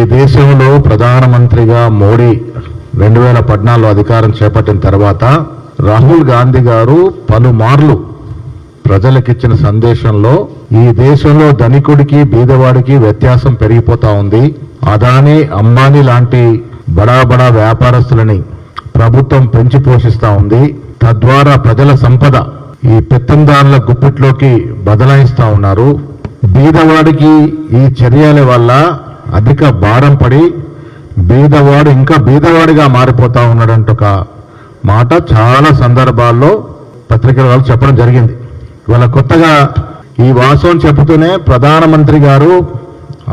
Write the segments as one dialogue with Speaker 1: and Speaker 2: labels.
Speaker 1: ఈ దేశంలో ప్రధానమంత్రిగా మోడీ రెండు వేల పద్నాలుగులో అధికారం చేపట్టిన తర్వాత రాహుల్ గాంధీ గారు పలుమార్లు ప్రజలకిచ్చిన సందేశంలో ఈ దేశంలో ధనికుడికి బీదవాడికి వ్యత్యాసం పెరిగిపోతా ఉంది. అదానీ అంబానీ లాంటి బడా బడా వ్యాపారస్తులని ప్రభుత్వం పెంచి పోషిస్తా ఉంది. తద్వారా ప్రజల సంపద ఈ పెత్తందారుల గుప్పిట్లోకి బదలాయిస్తా ఉన్నారు. బీదవాడికి ఈ చర్యల వల్ల అధిక భారం పడి బీదవాడు ఇంకా బీదవాడిగా మారిపోతా ఉన్నాడంట ఒక మాట. చాలా సందర్భాల్లో పత్రికల వాళ్ళు చెప్పడం జరిగింది. ఇవాళ కొత్తగా ఈ వాస్తవం చెబుతూనే ప్రధానమంత్రి గారు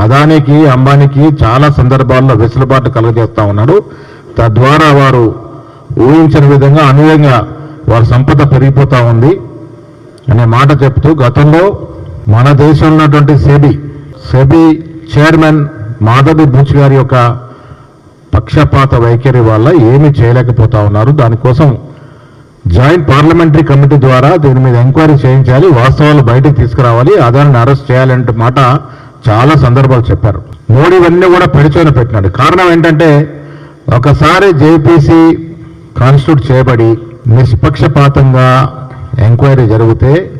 Speaker 1: అదానికి అంబానీకి చాలా సందర్భాల్లో వెసులుబాటు కలుగజేస్తా ఉన్నాడు. తద్వారా వారు ఊహించని విధంగా అనుయంగా వారి సంపద పెరిగిపోతూ ఉంది అనే మాట చెప్తూ గతంలో మన దేశంలో ఉన్నటువంటి SEBI SEBI chairman Madhabi Buch గారి యొక్క పక్షపాత వైఖరి వల్ల ఏమీ చేయలేకపోతా ఉన్నారు. దానికోసం జాయింట్ పార్లమెంటరీ కమిటీ ద్వారా దీని మీద ఎంక్వైరీ చేయించాలి. వాస్తవాలు బయటకు తీసుకురావాలి. ఆధారాన్ని అరెస్ట్ చేయాలంటే మాట చాలా సందర్భాలు చెప్పారు. మోడీ ఇవన్నీ కూడా పెడిచోన పెట్టినాడు. కారణం ఏంటంటే ఒకసారి జేపీసీ కాన్స్టిట్యూట్ చేయబడి నిష్పక్షపాతంగా ఎంక్వైరీ జరిగితే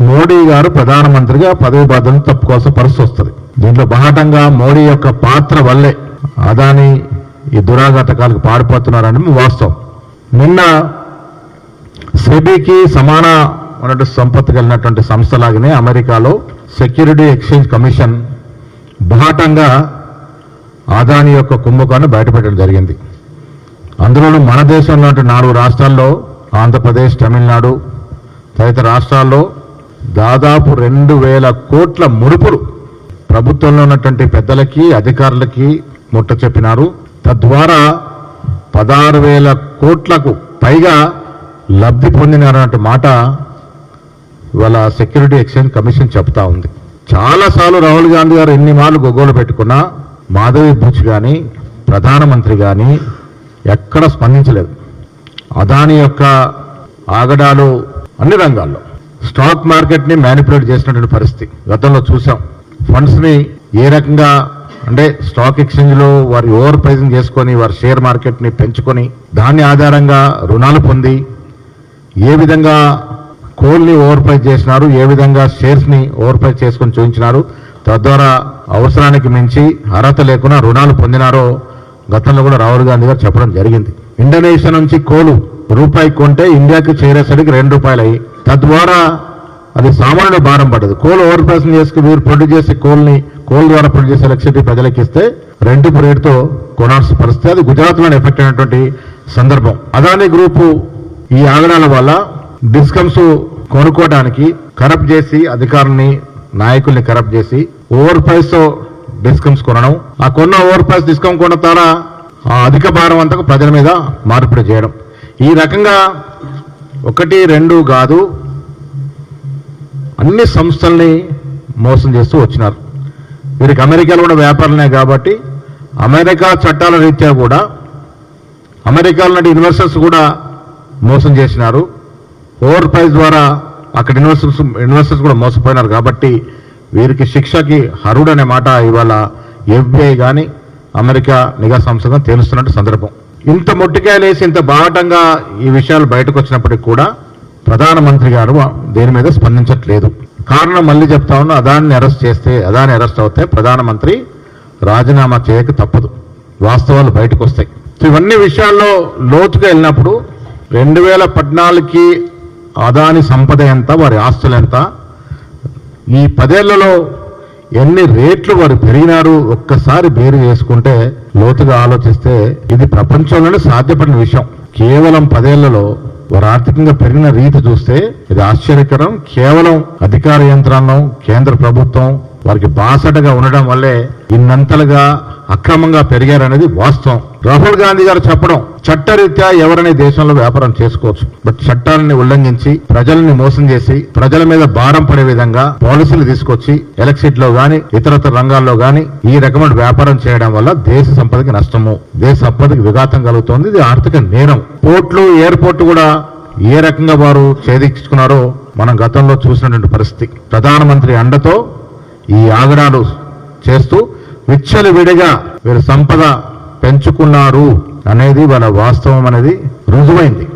Speaker 1: మోడీ గారు ప్రధానమంత్రిగా పదవి బాధ్యతను తప్పుకోవాల్సిన పరిస్థితి వస్తుంది. దీంట్లో బాహటంగా మోడీ యొక్క పాత్ర వల్లే అదాని ఈ దురాఘాతకాలకు పాడిపోతున్నారని వాస్తవం. నిన్న సెబీకి సమాన ఉన్నటువంటి సంపత్తి కలిగినటువంటి సంస్థలాగానే అమెరికాలో సెక్యూరిటీ ఎక్స్చేంజ్ కమిషన్ బాహటంగా అదాని యొక్క కుంభకాన్ని బయటపెట్టడం జరిగింది. అందులోనూ మన దేశంలో నాలుగు రాష్ట్రాల్లో ఆంధ్రప్రదేశ్ తమిళనాడు తదితర రాష్ట్రాల్లో దాదాపు రెండు వేల కోట్ల ముడుపులు ప్రభుత్వంలో ఉన్నటువంటి పెద్దలకి అధికారులకి ముట్ట చెప్పినారు. తద్వారా పదహారు వేల కోట్లకు పైగా లబ్ధి పొందినారన్నట్టు మాట ఇవాళ సెక్యూరిటీ ఎక్స్చేంజ్ కమిషన్ చెప్తా ఉంది. చాలాసార్లు రాహుల్ గాంధీ గారు ఎన్ని మార్లు గొగ్గోలు పెట్టుకున్నా మాధవి బుచ్ కానీ ప్రధానమంత్రి కానీ ఎక్కడ స్పందించలేదు. అదాని యొక్క ఆగడాలు అన్ని రంగాల్లో. స్టాక్ మార్కెట్ని మ్యానిపులేట్ చేసినటువంటి పరిస్థితి గతంలో చూసాం. ఫండ్స్ని ఏ రకంగా అంటే స్టాక్ ఎక్స్చేంజ్లో వారి ఓవర్ ప్రైజింగ్ చేసుకొని వారి షేర్ మార్కెట్ని పెంచుకొని దాని ఆధారంగా రుణాలు పొంది ఏ విధంగా కోల్ని ఓవర్ ప్రైజ్ చేసినారు ఏ విధంగా షేర్స్ని ఓవర్ ప్రైజ్ చేసుకొని చూపించినారు తద్వారా అవసరానికి మించి అర్హత లేకుండా రుణాలు పొందినారో గతంలో కూడా రాహుల్ గాంధీ గారు చెప్పడం జరిగింది. ఇండోనేషియా నుంచి కోలు రూపాయి కొంటే ఇండియాకి చేరేసరికి రెండు రూపాయలు అయ్యి తద్వారా అది సామాన్యుడు భారం పడదు. కోల్ ఓవర్ ప్రాసెసింగ్ చేసుకుని మీరు ప్రొడ్యూస్ చేసే కోల్ని కోల్ ద్వారా ప్రొడ్యూస్ చేసే ఎలక్ట్రిసిటీ ప్రజలకు ఇస్తే రెండుపు రేటుతో కొనాల్సిన పరిస్థితి. అది గుజరాత్లోనే ఎఫెక్ట్ అయినటువంటి సందర్భం. అదానీ గ్రూపు ఈ ఆగడాల వల్ల డిస్కమ్స్ కొనుక్కోవడానికి కరప్ట్ చేసి అధికారుల్ని నాయకుల్ని కరప్ట్ చేసి ఓవర్ ప్రైస్తో డిస్కమ్స్ కొనడం. ఆ కొన్న ఓవర్ ప్రైస్ డిస్కౌంట్ కొన్న ద్వారా ఆ అధిక భారం అంతకు ప్రజల మీద మార్పిడి చేయడం. ఈ రకంగా ఒకటి రెండు కాదు అన్ని సంస్థల్ని మోసం చేస్తూ వచ్చినారు. వీరికి అమెరికాలో కూడా వ్యాపారమే కాబట్టి అమెరికా చట్టాల రీత్యా కూడా అమెరికాలో నాటి ఇన్వెస్టర్స్ కూడా మోసం చేసినారు. ఓవర్ ప్రైస్ ద్వారా అక్కడ ఇన్వెస్టర్స్ ఇన్వెస్టర్స్ కూడా మోసపోయినారు కాబట్టి వీరికి శిక్షకి హరుడు అనే మాట ఇవాళ ఎఫ్బిఐ కానీ అమెరికా నిఘా సంస్థగా తేలుస్తున్నట్టు సందర్భం. ఇంత మొట్టికాయలేసి ఇంత బాహటంగా ఈ విషయాలు బయటకు వచ్చినప్పటికీ కూడా ప్రధానమంత్రి గారు దేని మీద స్పందించట్లేదు. కారణం మళ్ళీ చెప్తా ఉన్నా అదాన్ని అరెస్ట్ చేస్తే అదాన్ని అరెస్ట్ అవుతే ప్రధానమంత్రి రాజీనామా చేయక తప్పదు. వాస్తవాలు బయటకు వస్తాయి ఇవన్నీ విషయాల్లో లోతుగా వెళ్ళినప్పుడు రెండు వేల పద్నాలుగుకి అదాని సంపద ఎంత వారి ఆస్తులు ఎంత ఈ పదేళ్ళలో ఎన్ని రేట్లు వారు పెరిగినారు ఒక్కసారి బేరు చేసుకుంటే లోతుగా ఆలోచిస్తే ఇది ప్రపంచంలోనే సాధ్యపడిన విషయం. కేవలం పదేళ్ళలో వారు ఆర్థికంగా పెరిగిన రీతి చూస్తే ఇది ఆశ్చర్యకరం. కేవలం అధికార యంత్రాంగం కేంద్ర ప్రభుత్వం వారికి బాసటగా ఉండడం వల్లే ఇన్నంతలుగా అక్రమంగా పెరిగారనేది వాస్తవం. రాహుల్ గాంధీ గారు చెప్పడం చట్టరీత్యా ఎవరైనా దేశంలో వ్యాపారం చేసుకోవచ్చు. బట్ చట్టాలని ఉల్లంఘించి ప్రజల్ని మోసం చేసి ప్రజల మీద భారం పడే విధంగా పాలసీలు తీసుకొచ్చి ఎలక్ట్రిసిటీలో గాని ఇతరతర రంగాల్లో గాని ఈ రకమైన వ్యాపారం చేయడం వల్ల దేశ సంపదకి నష్టము. దేశ సంపదకి విఘాతం కలుగుతోంది. ఇది ఆర్థిక నేరం. పోర్ట్లు ఎయిర్పోర్ట్ కూడా ఏ రకంగా వారు ఛేదించుకున్నారో మనం గతంలో చూసినటువంటి పరిస్థితి. ప్రధానమంత్రి అండతో ఈ ఆగడాలు చేస్తూ విడిగా వీరు సంపద పెంచుకున్నారు అనేది వాళ్ళ వాస్తవం అనేది రుజువైంది.